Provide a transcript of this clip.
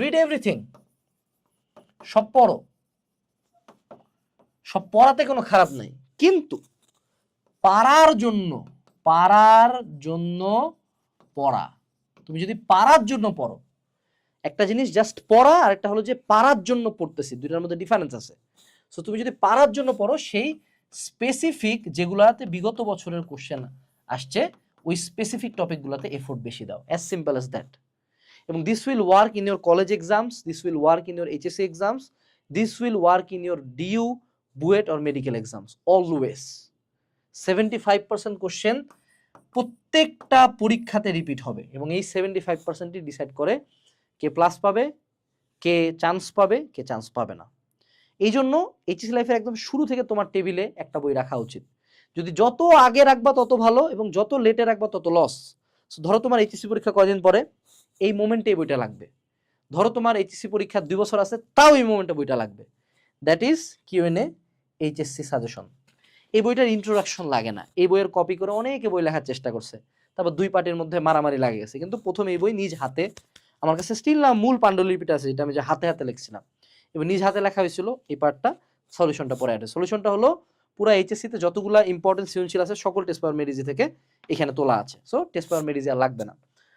Read everything সব পড়ো। সব পড়াতে কোনো খারাপ নাই। কিন্তু পারার জন্য পারার জন্য পড়া। তুমি যদি পারার জন্য পড়ো, একটা জিনিস জাস্ট পড়া আর একটা হলো যে পারার জন্য পড়তেছি, দুইটার মধ্যে ডিফারেন্স আছে। সো তুমি যদি পারার জন্য পড়ো, সেই স্পেসিফিক যেগুলাতে বিগত বছরের কোশ্চেন আসছে, ওই স্পেসিফিক টপিকগুলোতে এফোর্ট বেশি দাও। অ্যাজ সিম্পল অ্যাজ দ্যাট এবং this will work in your college exams this will work in your HSC exams this will work in your DU BUET or medical exams always seventy five percent question প্রত্যেকটা পরীক্ষাতে repeat হবে এবং এই seventy five পার্সেন্টই decide করে k plus পাবে, কে chance পাবে, কে chance পাবে না। এই জন্য এইচএসি লাইফের একদম শুরু থেকে তোমার টেবিলে একটা বই রাখা উচিত। যদি যত আগে রাখবা তত ভালো এবং যত লেটে রাখবা তত লস ধরো তোমার এইচএসসি পরীক্ষা কয়দিন পরে? এই মোমেন্টে এই বইটা লাগবে। ধরো তোমার এইচএসসি পরীক্ষা দুই বছর আছে, তাও এই মোমেন্টে বইটা লাগবে। That is Q QnA HSC suggestion এই বইটার ইন্ট্রোডাকশন লাগে না। এই বইয়ের কপি করে অনেকে বই লেখার চেষ্টা করছে। তারপর দুই পার্টির মধ্যে মারামারি লাগে গেছে। কিন্তু প্রথম এই বই নিজ হাতে, আমার কাছে স্টিল না, মূল পাণ্ডুলিপিটা আছে, যেটা আমি যে হাতে হাতে লিখছিলাম। এবং নিজ হাতে লেখা হয়েছিল এই পার্টটা সলিউশনটা পরে আছে সলিউশনটা হলো, পুরো এইচএসসি তে যতগুলা ইম্পর্টেন্ট সৃজনশীল আছে, সকল টেস্ট পাওয়ার মেরিজি থেকে এখানে তোলা আছে। সো টেস্ট পাওয়ার মেরিজি আর লাগবে না।